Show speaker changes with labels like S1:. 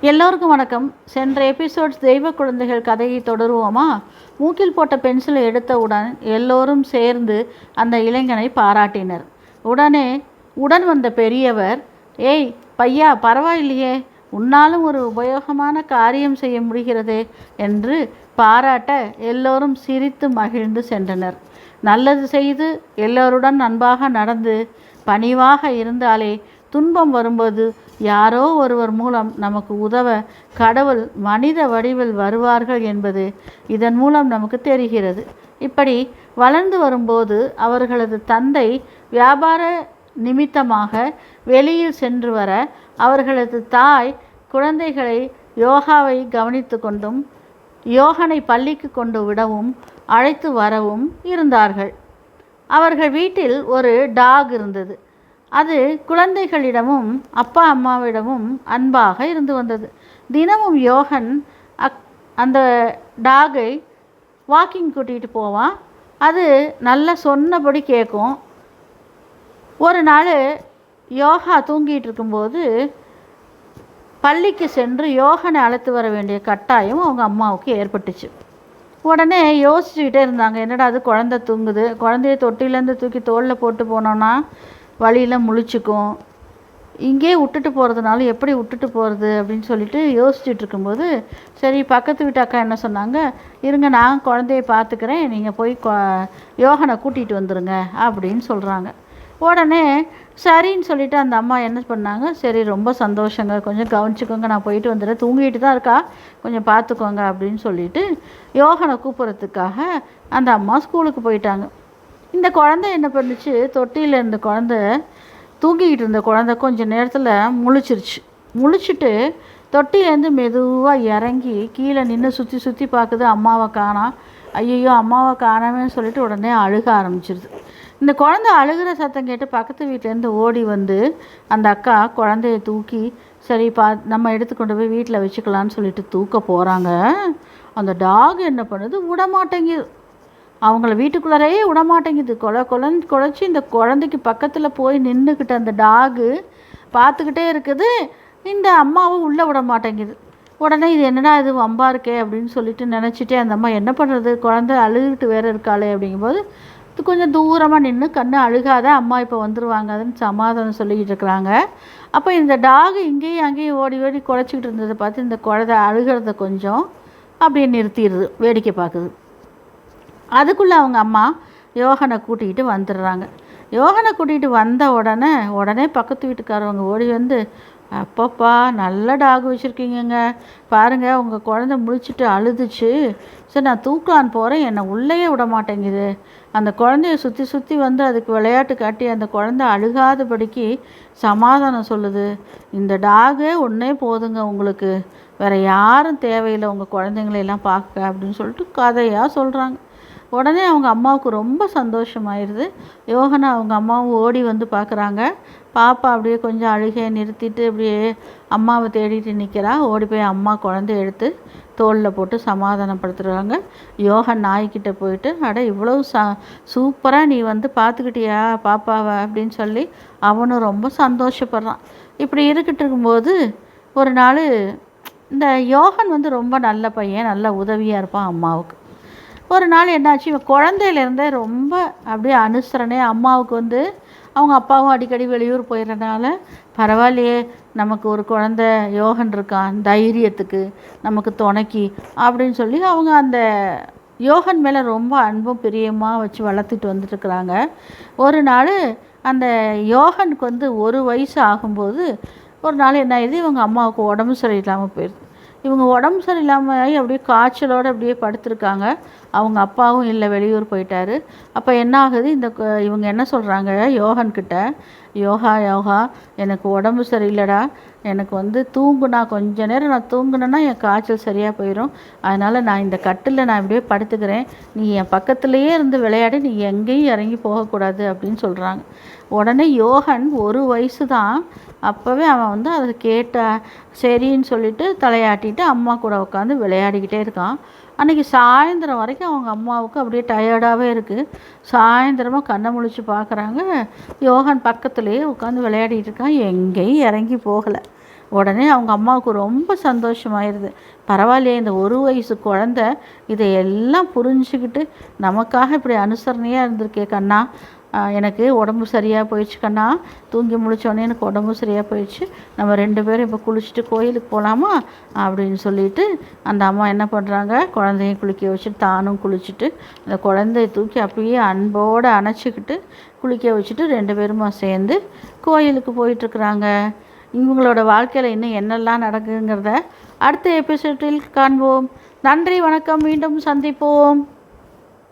S1: எல்லோருக்கும் வணக்கம். சென்ற எபிசோட்ஸ் தெய்வ குழந்தைகள் கதையை தொடருவோமா? மூக்கில் போட்ட பென்சிலை எடுத்தவுடன் எல்லோரும் சேர்ந்து அந்த இளைஞனை பாராட்டினர். உடனே உடன் வந்த பெரியவர் ஏய் பையா பரவாயில்லையே. உன்னாலும் ஒரு உபயோகமான காரியம் செய்ய முடிகிறதே என்று பாராட்ட எல்லோரும் சிரித்து மகிழ்ந்து சென்றனர். நல்லது செய்து எல்லோருடன் அன்பாக நடந்து பணிவாக இருந்தாலே துன்பம் வரும்போது யாரோ ஒருவர் மூலம் நமக்கு உதவ கடவுள் மனித வடிவில் வருவார்கள் என்பது இதன் மூலம் நமக்கு தெரிகிறது. இப்படி வளர்ந்து வரும்போது அவர்களது தந்தை வியாபார நிமித்தமாக வெளியில் சென்று வர அவர்களது தாய் குழந்தைகளை யோகாவை கவனித்து கொண்டும் யோகனை பள்ளிக்கு கொண்டு விடவும் அழைத்து வரவும் இருந்தார்கள். அவர்கள் வீட்டில் ஒரு டாக் இருந்தது. அது குழந்தைகளிடமும் அப்பா அம்மாவிடமும் அன்பாக இருந்து வந்தது. தினமும் யோகன் அக் அந்த டாகை வாக்கிங் கூட்டிகிட்டு போவான் அது நல்லா சொன்னபடி கேட்கும் ஒரு நாள் யோகா தூங்கிட்டு இருக்கும்போது பள்ளிக்கு சென்று யோகனை அழைத்து வர வேண்டிய கட்டாயம் அவங்க அம்மாவுக்கு ஏற்பட்டுச்சு. உடனே யோசிச்சுக்கிட்டே இருந்தாங்க என்னடா அது குழந்த தூங்குது? குழந்தைய தொட்டிலேருந்து தூக்கி தோளில் போட்டு போனோன்னா வழியில் முழிச்சுக்கும். இங்கே விட்டுட்டு போகிறதுனால எப்படி விட்டுட்டு போகிறது அப்படின்னு சொல்லிட்டு யோசிச்சுட்டு இருக்கும்போது சரி பக்கத்து வீட்டு அக்கா என்ன சொன்னாங்க? இருங்க நான் குழந்தைய பார்த்துக்கிறேன். நீங்கள் போய் யோகனை கூட்டிகிட்டு வந்துடுங்க அப்படின்னு சொல்கிறாங்க உடனே சரின்னு சொல்லிட்டு அந்த அம்மா என்ன பண்ணாங்க? சரி ரொம்ப சந்தோஷங்க. கொஞ்சம் கவனிச்சுக்கோங்க. நான் போயிட்டு வந்துடுறேன். தூங்கிட்டு தான் இருக்கா? கொஞ்சம் பார்த்துக்கோங்க அப்படின்னு சொல்லிட்டு யோகனை கூப்பிட்றதுக்காக அந்த அம்மா ஸ்கூலுக்கு போயிட்டாங்க. இந்த குழந்தை என்ன பண்ணுச்சு? தொட்டியில் இருந்த குழந்தை தூங்கிக்கிட்டு இருந்த குழந்தை கொஞ்சம் நேரத்தில் முழிச்சிருச்சு. முழிச்சிட்டு தொட்டிலேருந்து மெதுவாக இறங்கி கீழே நின்று சுற்றி சுற்றி பார்க்குது அம்மாவை காணோம் ஐயோ அம்மாவை காணாமேன்னு சொல்லிட்டு உடனே அழுக ஆரம்பிச்சிருது. இந்த குழந்தை அழுகிற சத்தம் கேட்டு பக்கத்து வீட்டிலேருந்து ஓடி வந்து அந்த அக்கா குழந்தைய தூக்கி சரி பா நம்ம எடுத்துக்கொண்டு போய் வீட்டில் வச்சுக்கலான்னு சொல்லிட்டு தூக்க போகிறாங்க அந்த டாக் என்ன பண்ணுது? விட மாட்டேங்குது அவங்கள வீட்டுக்குள்ளாரையே விடமாட்டேங்குது. கொலை கொலன்னு குழச்சி இந்த குழந்தைக்கு பக்கத்தில் போய் நின்றுக்கிட்ட அந்த டாகு பார்த்துக்கிட்டே இருக்குது. இந்த அம்மாவும் உள்ளே விட மாட்டேங்குது உடனே இது என்னடா இது வம்பா இருக்கே அப்படின்னு சொல்லிட்டு நினச்சிட்டே அந்த அம்மா என்ன பண்ணுறது குழந்தை அழுதுகிட்டு வேறு இருக்காளே அப்படிங்கும்போது இது கொஞ்சம் தூரமாக நின்று கண்ணு அழுகாத அம்மா இப்போ வந்துடுவாங்க அதுன்னு சமாதானம் சொல்லிக்கிட்டு இருக்கிறாங்க. அப்போ இந்த டாகு இங்கேயும் அங்கேயும் ஓடி ஓடி குழச்சிக்கிட்டு இருந்ததை பார்த்து இந்த குழந்தை அழுகிறத கொஞ்சம் அப்படியே நிறுத்திடுது வேடிக்கை பார்க்குது. அதுக்குள்ளே அவங்க அம்மா யோகனை கூட்டிகிட்டு வந்துடுறாங்க. யோகனை கூட்டிகிட்டு வந்த உடனே உடனே பக்கத்து வீட்டுக்காரவங்க ஓடி வந்து அப்பப்பா நல்ல டாக் வச்சுருக்கீங்கங்க. பாருங்கள் உங்கள் குழந்த முழிச்சிட்டு அழுதுச்சு. சரி நான் தூக்கலான்னு போகிறேன் என்னை உள்ளேயே விட மாட்டேங்குது. அந்த குழந்தைய சுற்றி சுற்றி வந்து அதுக்கு விளையாட்டு காட்டி அந்த குழந்த அழுகாதபடிக்கு சமாதானம் சொல்லுது. இந்த டாகே ஒன்றே போதுங்க உங்களுக்கு. வேறு யாரும் தேவையில்லை. உங்கள் குழந்தைங்களையெல்லாம் பார்க்க அப்படின்னு சொல்லிட்டு கதையாக சொல்கிறாங்க உடனே அவங்க அம்மாவுக்கு ரொம்ப சந்தோஷமாயிருது. யோகனா அவங்க அம்மாவும் ஓடி வந்து பார்க்குறாங்க. பாப்பா அப்படியே கொஞ்சம் அழுகையை நிறுத்திட்டு அப்படியே அம்மாவை தேடிட்டு நிற்கிறா ஓடி போய் அம்மா குழந்தை எடுத்து தோளில் போட்டு சமாதானப்படுத்துகிறாங்க யோகன் நாய்க்கிட்ட போயிட்டு அட இவ்வளோ ச சூப்பராக நீ வந்து பார்த்துக்கிட்டியா பாப்பாவை? அப்படின்னு சொல்லி அவனும் ரொம்ப சந்தோஷப்படுறான். இப்படி இருக்கிட்டு இருக்கும்போது ஒரு நாள் இந்த யோகன் வந்து ரொம்ப நல்ல பையன் நல்ல உதவியாக இருப்பான் அம்மாவுக்கு. ஒரு நாள் என்னாச்சு? இவன் குழந்தையிலேருந்தே ரொம்ப அப்படியே அனுசரணே அம்மாவுக்கு வந்து அவங்க அப்பாவும் அடிக்கடி வெளியூர் போயிடுறதுனால பரவாயில்லையே நமக்கு ஒரு குழந்த யோகன் இருக்கான் தைரியத்துக்கு நமக்கு துணைக்கி அப்படின்னு சொல்லி அவங்க அந்த யோகன் மேலே ரொம்ப அன்பும் பிரியமாக வச்சு வளர்த்துட்டு வந்துட்டுருக்குறாங்க. ஒரு நாள் அந்த யோகனுக்கு வந்து ஒரு வயசு ஆகும்போது ஒரு நாள் என்ன ஆயிடுது? இவங்க அம்மாவுக்கு உடம்பு சரியில்லாமல் போயிடுது. இவங்க உடம்பு சரியில்லாமல் ஆகி அப்படியே காய்ச்சலோடு அப்படியே படுத்திருக்காங்க. அவங்க அப்பாவும் இல்லை வெளியூர் போயிட்டார். அப்போ என்ன ஆகுது? இந்த இவங்க என்ன சொல்கிறாங்க யோகன்கிட்ட யோகா யோகா எனக்கு உடம்பு சரியில்லைடா. எனக்கு வந்து தூங்குனா கொஞ்ச நேரம் நான் தூங்குனேன்னா என் காய்ச்சல் சரியாக போயிடும் அதனால் நான் இந்த கட்டில் நான் இப்படியே படுத்துக்கிறேன். நீ என் பக்கத்துலேயே இருந்து விளையாடி. நீ எங்கேயும் இறங்கி போகக்கூடாது அப்படின்னு சொல்கிறாங்க உடனே யோகன் ஒரு வயசு தான் அப்போவே அவன் வந்து அதை கேட்ட சரின்னு சொல்லிட்டு தலையாட்டிட்டு அம்மா கூட உட்காந்து விளையாடிக்கிட்டே இருக்கான். அன்றைக்கி சாயந்தரம் வரைக்கும் அவங்க அம்மாவுக்கு அப்படியே டயர்டாகவே இருக்குது சாயந்தரமாக கண்ணை முழிச்சு பார்க்குறாங்க யோகன் பக்கத்துலேயே உட்காந்து விளையாடிட்டு இருக்கான். எங்கேயும் இறங்கி போகலை. உடனே அவங்க அம்மாவுக்கு ரொம்ப சந்தோஷமாயிருது. பரவாயில்லையே இந்த ஒரு வயசு குழந்த இதையெல்லாம் புரிஞ்சுக்கிட்டு நமக்காக இப்படி அனுசரணையாக இருந்திருக்கே கண்ணா. எனக்கு உடம்பு சரியாக போயிடுச்சு கண்ணா. தூங்கி முழிச்சோடனே எனக்கு உடம்பு சரியாக போயிடுச்சு. நம்ம ரெண்டு பேரும் இப்போ குளிச்சுட்டு கோயிலுக்கு போகலாமா அப்படின்னு சொல்லிட்டு அந்த அம்மா என்ன பண்ணுறாங்க குழந்தையும் குளிக்க வச்சுட்டு தானும் குளிச்சுட்டு அந்த குழந்தைய தூக்கி அப்படியே அன்போடு அணைச்சிக்கிட்டு குளிக்க வச்சுட்டு ரெண்டு பேருமா சேர்ந்து கோயிலுக்கு போயிட்டுருக்குறாங்க. இவங்களோட வாழ்க்கையில் இன்னும் என்னெல்லாம் நடக்குங்கிறத அடுத்த எபிசோடில் காண்போம். நன்றி வணக்கம். மீண்டும் சந்திப்போம்.